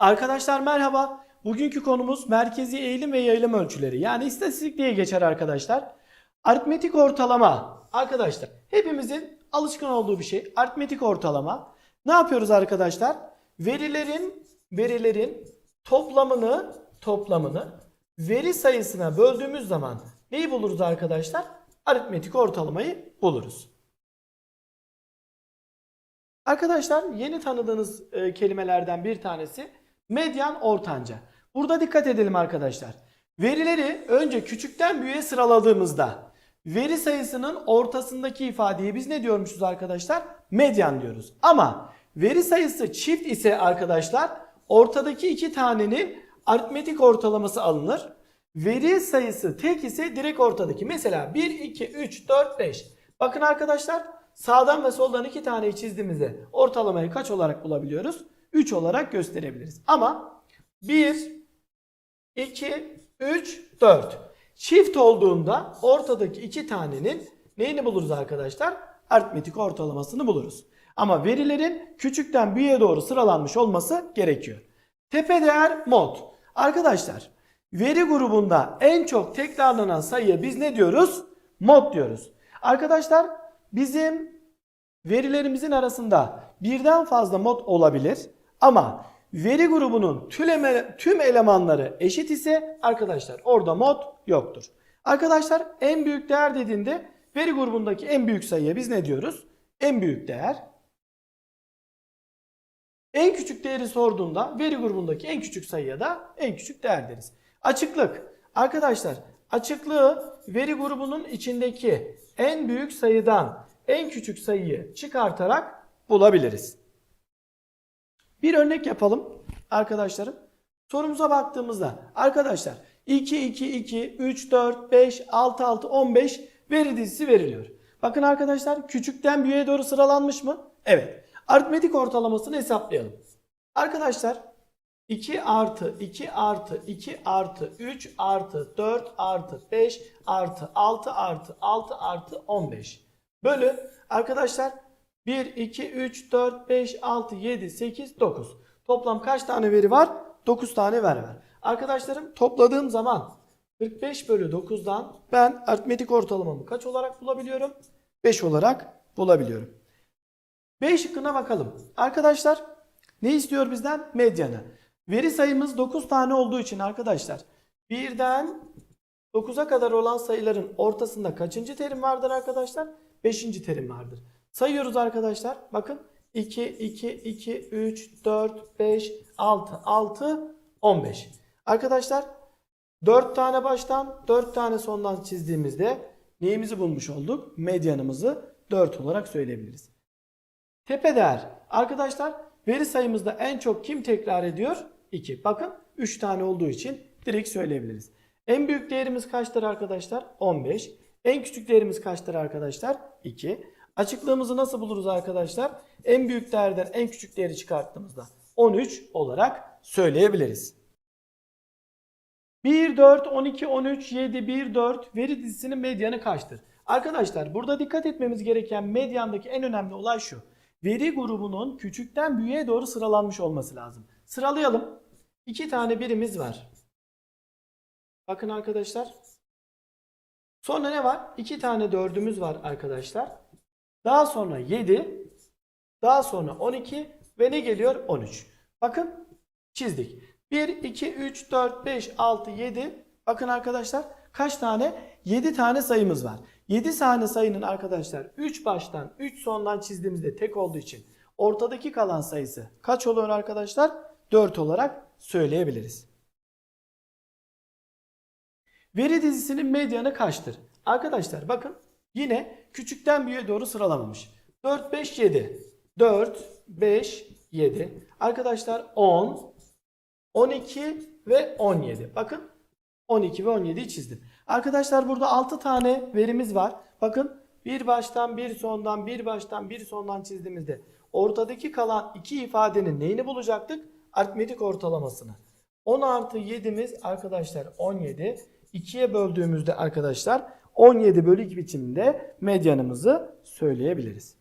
Arkadaşlar merhaba. Bugünkü konumuz merkezi eğilim ve yayılım ölçüleri. Yani istatistik diye geçer arkadaşlar. Aritmetik ortalama. Arkadaşlar hepimizin alışkın olduğu bir şey. Aritmetik ortalama. Ne yapıyoruz arkadaşlar? Verilerin verilerin toplamını toplamını veri sayısına böldüğümüz zaman neyi buluruz arkadaşlar? Aritmetik ortalamayı buluruz. Arkadaşlar yeni tanıdığınız e, kelimelerden bir tanesi medyan ortanca. Burada dikkat edelim arkadaşlar. Verileri önce küçükten büyüğe sıraladığımızda veri sayısının ortasındaki ifadeyi biz ne diyormuşuz arkadaşlar? Medyan diyoruz. Ama veri sayısı çift ise arkadaşlar ortadaki iki tanenin aritmetik ortalaması alınır. Veri sayısı tek ise direkt ortadaki. Mesela 1, 2, 3, 4, 5. Bakın arkadaşlar sağdan ve soldan iki taneyi çizdiğimizde ortalamayı kaç olarak bulabiliyoruz? 3 olarak gösterebiliriz. Ama 1, 2, 3, 4. Çift olduğunda ortadaki iki tanenin neyini buluruz arkadaşlar? Aritmetik ortalamasını buluruz. Ama verilerin küçükten büyüğe doğru sıralanmış olması gerekiyor. Tepe değer mod. Arkadaşlar veri grubunda en çok tekrarlanan sayıya biz ne diyoruz? Mod diyoruz. Arkadaşlar bizim verilerimizin arasında birden fazla mod olabilir ama veri grubunun tüm, ele- tüm elemanları eşit ise arkadaşlar orada mod yoktur. Arkadaşlar en büyük değer dediğinde veri grubundaki en büyük sayıya biz ne diyoruz? En büyük değer. En küçük değeri sorduğunda veri grubundaki en küçük sayıya da en küçük değer deriz. Açıklık. Arkadaşlar açıklığı veri grubunun içindeki en büyük sayıdan en küçük sayıyı çıkartarak bulabiliriz. Bir örnek yapalım arkadaşlarım. Sorumuza baktığımızda arkadaşlar 2 2 2 3 4 5 6 6 15 veri dizisi veriliyor. Bakın arkadaşlar küçükten büyüğe doğru sıralanmış mı? Evet. Aritmetik ortalamasını hesaplayalım. Arkadaşlar 2 artı 2 artı 2 artı 3 artı 4 artı 5 artı 6 artı 6 artı 15 bölü arkadaşlar 1, 2, 3, 4, 5, 6, 7, 8, 9. Toplam kaç tane veri var? 9 tane veri var. Arkadaşlarım topladığım zaman 45 bölü 9'dan ben aritmetik ortalamamı kaç olarak bulabiliyorum? 5 olarak bulabiliyorum. B şıkkına bakalım. Arkadaşlar ne istiyor bizden? Medyanı. Veri sayımız 9 tane olduğu için arkadaşlar birden 9'a kadar olan sayıların ortasında kaçıncı terim vardır arkadaşlar? 5. terim vardır. Sayıyoruz arkadaşlar. Bakın 2, 2, 2, 3, 4, 5, 6, 6, 15. Arkadaşlar 4 tane baştan 4 tane sondan çizdiğimizde neyimizi bulmuş olduk? Medyanımızı 4 olarak söyleyebiliriz. Tepe değer. Arkadaşlar veri sayımızda en çok kim tekrar ediyor? 2. Bakın 3 tane olduğu için direkt söyleyebiliriz. En büyük değerimiz kaçtır arkadaşlar? 15. En küçük değerimiz kaçtır arkadaşlar? 2. Açıklığımızı nasıl buluruz arkadaşlar? En büyük değerden en küçük değeri çıkarttığımızda 13 olarak söyleyebiliriz. 1, 4, 12, 13, 7, 1, 4 veri dizisinin medyanı kaçtır? Arkadaşlar burada dikkat etmemiz gereken medyandaki en önemli olay şu. Veri grubunun küçükten büyüğe doğru sıralanmış olması lazım. Sıralayalım. İki tane birimiz var. Bakın arkadaşlar. Sonra ne var? İki tane dördümüz var arkadaşlar. Daha sonra 7. Daha sonra 12 ve ne geliyor? 13. Bakın çizdik. 1, 2, 3, 4, 5, 6, 7. Bakın arkadaşlar kaç tane? 7 tane sayımız var. 7 tane sayının arkadaşlar 3 baştan 3 sondan çizdiğimizde tek olduğu için ortadaki kalan sayısı kaç oluyor arkadaşlar? 4 olarak söyleyebiliriz. Veri dizisinin medyanı kaçtır? Arkadaşlar bakın yine küçükten büyüğe doğru sıralamamış. 4, 5, 7. 4, 5, 7. Arkadaşlar 10, 12 ve 17. Bakın 12 ve 17'yi çizdim. Arkadaşlar burada 6 tane verimiz var. Bakın bir baştan bir sondan bir baştan bir sondan çizdiğimizde ortadaki kalan iki ifadenin neyini bulacaktık? Aritmetik ortalamasını. 10 artı 7'miz arkadaşlar 17. 2'ye böldüğümüzde arkadaşlar 17 bölü 2 biçiminde medyanımızı söyleyebiliriz.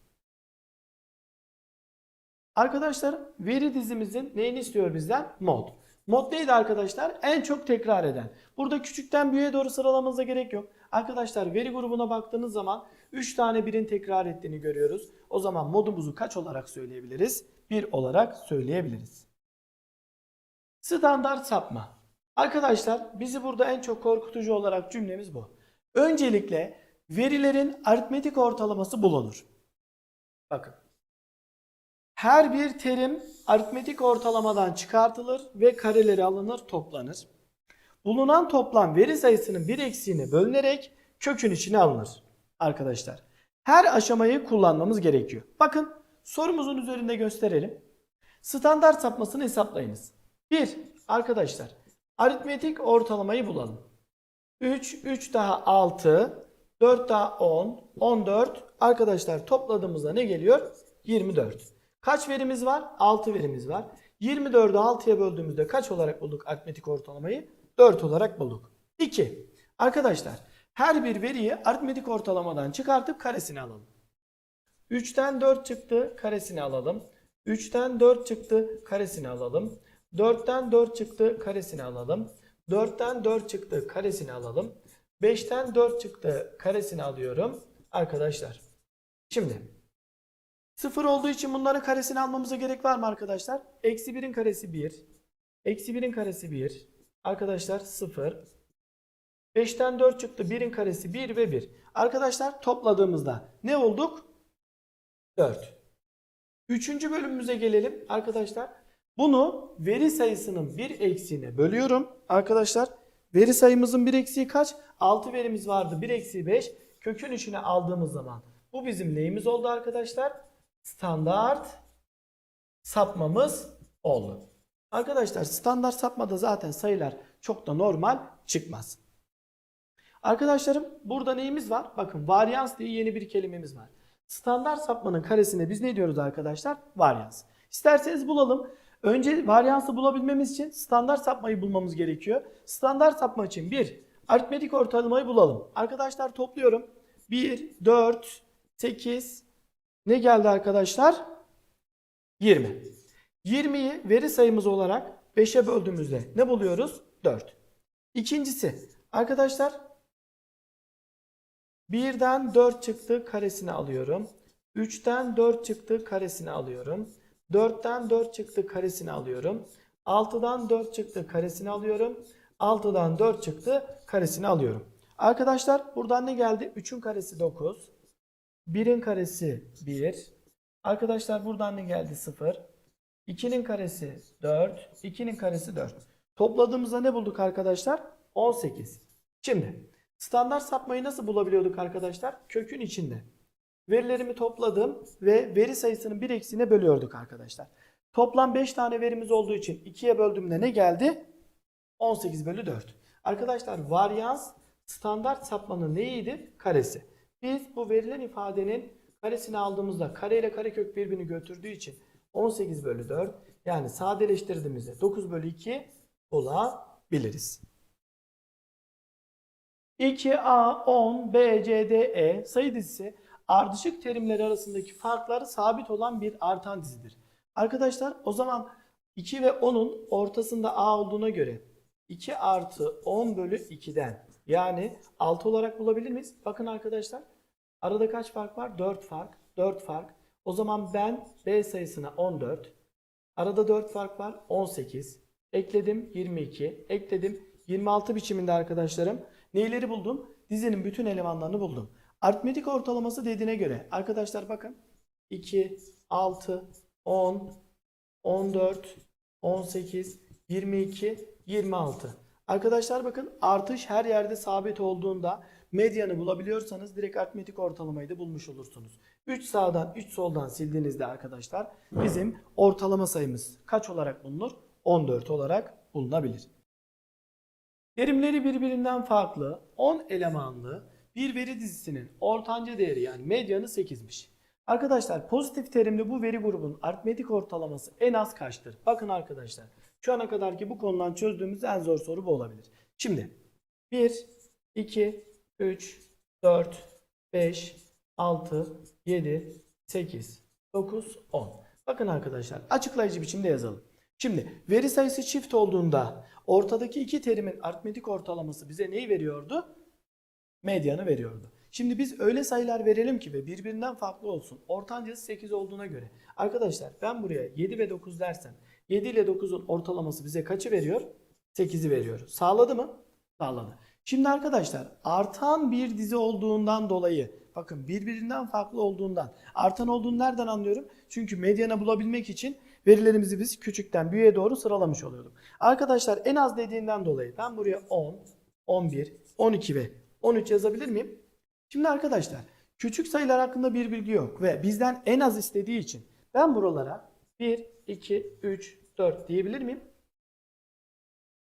Arkadaşlar veri dizimizin neyini istiyor bizden? Mod. Mod neydi arkadaşlar? En çok tekrar eden. Burada küçükten büyüğe doğru sıralamanıza gerek yok. Arkadaşlar veri grubuna baktığınız zaman 3 tane birin tekrar ettiğini görüyoruz. O zaman modumuzu kaç olarak söyleyebiliriz? 1 olarak söyleyebiliriz. Standart sapma. Arkadaşlar bizi burada en çok korkutucu olarak cümlemiz bu. Öncelikle verilerin aritmetik ortalaması bulunur. Bakın. Her bir terim aritmetik ortalamadan çıkartılır ve kareleri alınır, toplanır. Bulunan toplam veri sayısının bir eksiğine bölünerek kökün içine alınır. Arkadaşlar her aşamayı kullanmamız gerekiyor. Bakın sorumuzun üzerinde gösterelim. Standart sapmasını hesaplayınız. 1. Arkadaşlar aritmetik ortalamayı bulalım. 3, 3 daha 6, 4 daha 10, 14. Arkadaşlar topladığımızda ne geliyor? 24. Kaç verimiz var? 6 verimiz var. 24'ü 6'ya böldüğümüzde kaç olarak bulduk aritmetik ortalamayı? 4 olarak bulduk. 2. Arkadaşlar her bir veriyi aritmetik ortalamadan çıkartıp karesini alalım. 3'ten 4 çıktı karesini alalım. 3'ten 4 çıktı karesini alalım. 4'ten 4 çıktı karesini alalım. 4'ten 4 çıktı karesini alalım. 5'ten 4 çıktı karesini alıyorum. Arkadaşlar. Şimdi 0 olduğu için bunların karesini almamıza gerek var mı arkadaşlar? Eksi 1'in karesi 1. Eksi 1'in karesi 1. Arkadaşlar 0. 5'ten 4 çıktı. 1'in karesi 1 ve 1. Arkadaşlar topladığımızda ne olduk? 4. Üçüncü bölümümüze gelelim arkadaşlar. Bunu veri sayısının bir eksiğine bölüyorum. Arkadaşlar veri sayımızın bir eksiği kaç? 6 verimiz vardı. 1 eksiği 5. Kökün içine aldığımız zaman bu bizim neyimiz oldu arkadaşlar? Standart sapmamız oldu. Arkadaşlar standart sapmada zaten sayılar çok da normal çıkmaz. Arkadaşlarım burada neyimiz var? Bakın varyans diye yeni bir kelimemiz var. Standart sapmanın karesine biz ne diyoruz arkadaşlar? Varyans. İsterseniz bulalım. Önce varyansı bulabilmemiz için standart sapmayı bulmamız gerekiyor. Standart sapma için bir aritmetik ortalamayı bulalım. Arkadaşlar topluyorum. 1, 4, 8 ne geldi arkadaşlar? 20. 20'yi veri sayımız olarak 5'e böldüğümüzde ne buluyoruz? 4. İkincisi arkadaşlar 1'den 4 çıktı karesini alıyorum. 3'ten 4 çıktı karesini alıyorum. 4'ten 4 çıktı karesini alıyorum. 6'dan 4 çıktı karesini alıyorum. 6'dan 4 çıktı karesini alıyorum. Arkadaşlar buradan ne geldi? 3'ün karesi 9. 1'in karesi 1. Arkadaşlar buradan ne geldi? 0. 2'nin karesi 4. 2'nin karesi 4. Topladığımızda ne bulduk arkadaşlar? 18. Şimdi standart sapmayı nasıl bulabiliyorduk arkadaşlar? Kökün içinde. Verilerimi topladım ve veri sayısının bir eksiğine bölüyorduk arkadaşlar. Toplam 5 tane verimiz olduğu için 2'ye böldüğümde ne geldi? 18 bölü 4. Arkadaşlar varyans standart sapmanın neydi? Karesi. Biz bu verilen ifadenin karesini aldığımızda kare ile karekök birbirini götürdüğü için 18 bölü 4 yani sadeleştirdiğimizde 9 bölü 2 bulabiliriz. 2A, 10, B, C, D, E sayı dizisi ardışık terimleri arasındaki farkları sabit olan bir artan dizidir. Arkadaşlar o zaman 2 ve 10'un ortasında A olduğuna göre 2 artı 10 bölü 2'den yani 6 olarak bulabilir miyiz? Bakın arkadaşlar arada kaç fark var? 4 fark. 4 fark. O zaman ben B sayısına 14. Arada 4 fark var. 18. Ekledim 22. Ekledim 26 biçiminde arkadaşlarım. Neyleri buldum? Dizinin bütün elemanlarını buldum. Aritmetik ortalaması dediğine göre arkadaşlar bakın 2, 6, 10, 14, 18, 22, 26. Arkadaşlar bakın artış her yerde sabit olduğunda medyanı bulabiliyorsanız direkt aritmetik ortalamayı da bulmuş olursunuz. 3 sağdan 3 soldan sildiğinizde arkadaşlar bizim ortalama sayımız kaç olarak bulunur? 14 olarak bulunabilir. Terimleri birbirinden farklı 10 elemanlı bir veri dizisinin ortanca değeri yani medyanı 8'miş. Arkadaşlar pozitif terimli bu veri grubunun aritmetik ortalaması en az kaçtır? Bakın arkadaşlar şu ana kadarki bu konudan çözdüğümüz en zor soru bu olabilir. Şimdi 1, 2, 3, 4, 5, 6, 7, 8, 9, 10. Bakın arkadaşlar açıklayıcı biçimde yazalım. Şimdi veri sayısı çift olduğunda ortadaki iki terimin aritmetik ortalaması bize neyi veriyordu? Medyanı veriyordu. Şimdi biz öyle sayılar verelim ki ve birbirinden farklı olsun. Ortancası 8 olduğuna göre. Arkadaşlar ben buraya 7 ve 9 dersem 7 ile 9'un ortalaması bize kaçı veriyor? 8'i veriyor. Sağladı mı? Sağladı. Şimdi arkadaşlar artan bir dizi olduğundan dolayı bakın birbirinden farklı olduğundan artan olduğunu nereden anlıyorum? Çünkü medyana bulabilmek için verilerimizi biz küçükten büyüğe doğru sıralamış oluyorduk. Arkadaşlar en az dediğinden dolayı ben buraya 10, 11, 12 ve 13 yazabilir miyim? Şimdi arkadaşlar küçük sayılar hakkında bir bilgi yok ve bizden en az istediği için ben buralara 1, 2, 3, 4 diyebilir miyim?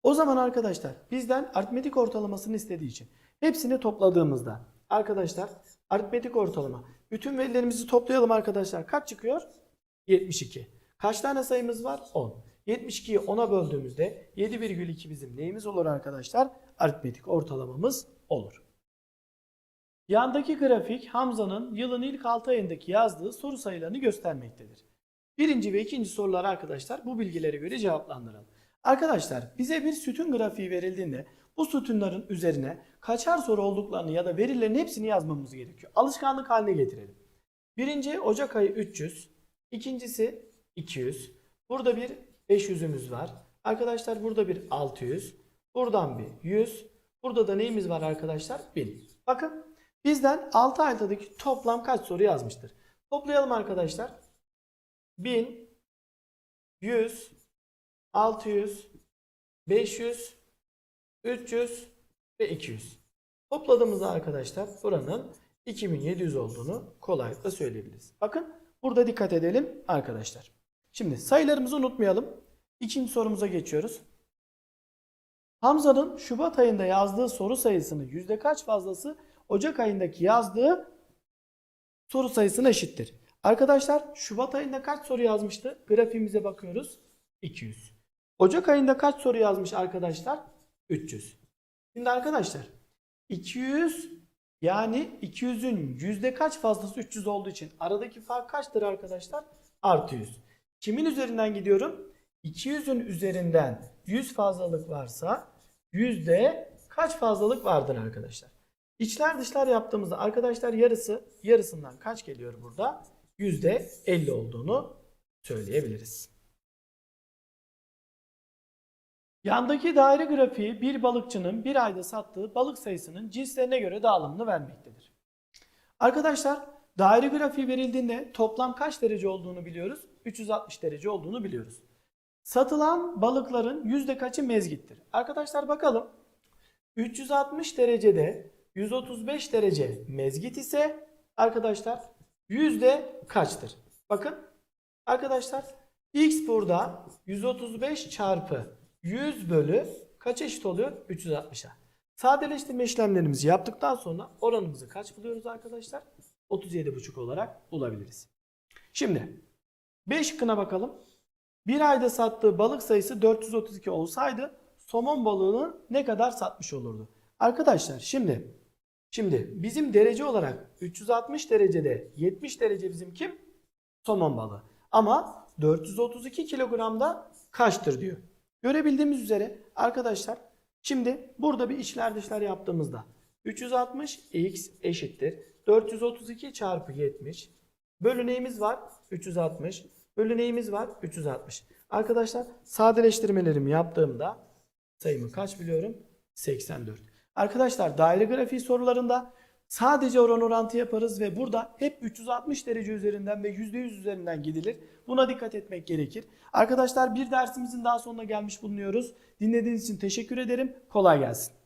O zaman arkadaşlar bizden aritmetik ortalamasını istediği için hepsini topladığımızda arkadaşlar aritmetik ortalama bütün verilerimizi toplayalım arkadaşlar kaç çıkıyor? 72. Kaç tane sayımız var? 10. 72'yi 10'a böldüğümüzde 7,2 bizim neyimiz olur arkadaşlar? Aritmetik ortalamamız olur. Yandaki grafik Hamza'nın yılın ilk 6 ayındaki yazdığı soru sayılarını göstermektedir. Birinci ve ikinci sorular arkadaşlar bu bilgilere göre cevaplandıralım. Arkadaşlar bize bir sütun grafiği verildiğinde bu sütunların üzerine kaçar soru olduklarını ya da verilerin hepsini yazmamız gerekiyor. Alışkanlık haline getirelim. Birinci Ocak ayı 300, ikincisi 200, burada bir 500'ümüz var. Arkadaşlar burada bir 600, buradan bir 100, burada da neyimiz var arkadaşlar? 1000. Bakın bizden 6 aydaki toplam kaç soru yazmıştır? Toplayalım arkadaşlar. 1000, 100, 600, 500, 300 ve 200. Topladığımızda arkadaşlar buranın 2700 olduğunu kolaylıkla söyleyebiliriz. Bakın burada dikkat edelim arkadaşlar. Şimdi sayılarımızı unutmayalım. İkinci sorumuza geçiyoruz. Hamza'nın Şubat ayında yazdığı soru sayısının yüzde kaç fazlası Ocak ayındaki yazdığı soru sayısına eşittir? Arkadaşlar Şubat ayında kaç soru yazmıştı? Grafiğimize bakıyoruz. 200. Ocak ayında kaç soru yazmış arkadaşlar? 300. Şimdi arkadaşlar 200 yani 200'ün yüzde kaç fazlası 300 olduğu için aradaki fark kaçtır arkadaşlar? Artı 100. Kimin üzerinden gidiyorum? 200'ün üzerinden 100 fazlalık varsa yüzde kaç fazlalık vardır arkadaşlar? İçler dışlar yaptığımızda arkadaşlar yarısı yarısından kaç geliyor burada? Yüzde 50 olduğunu söyleyebiliriz. Yandaki daire grafiği bir balıkçının bir ayda sattığı balık sayısının cinslerine göre dağılımını vermektedir. Arkadaşlar daire grafiği verildiğinde toplam kaç derece olduğunu biliyoruz? 360 derece olduğunu biliyoruz. Satılan balıkların yüzde kaçı mezgittir? Arkadaşlar bakalım. 360 derecede 135 derece mezgit ise arkadaşlar yüzde kaçtır? Bakın arkadaşlar x burada 135 çarpı 100 bölü kaç eşit oluyor? 360'a. Sadeleştirme işlemlerimizi yaptıktan sonra oranımızı kaç buluyoruz arkadaşlar? 37,5 olarak bulabiliriz. Şimdi 5 şıkkına bakalım. Bir ayda sattığı balık sayısı 432 olsaydı somon balığını ne kadar satmış olurdu? Arkadaşlar şimdi şimdi bizim derece olarak 360 derecede 70 derece bizim kim? Somon balığı. Ama 432 kilogramda kaçtır diyor. Görebildiğimiz üzere arkadaşlar şimdi burada bir içler dışlar yaptığımızda 360 x eşittir 432 çarpı 70 bölü neyimiz var 360 bölü neyimiz var 360 arkadaşlar sadeleştirmelerimi yaptığımda sayımı kaç biliyorum 84 arkadaşlar daire grafiği sorularında Sadece oran orantı yaparız ve burada hep 360 derece üzerinden ve %100 üzerinden gidilir. Buna dikkat etmek gerekir. Arkadaşlar bir dersimizin daha sonuna gelmiş bulunuyoruz. Dinlediğiniz için teşekkür ederim. Kolay gelsin.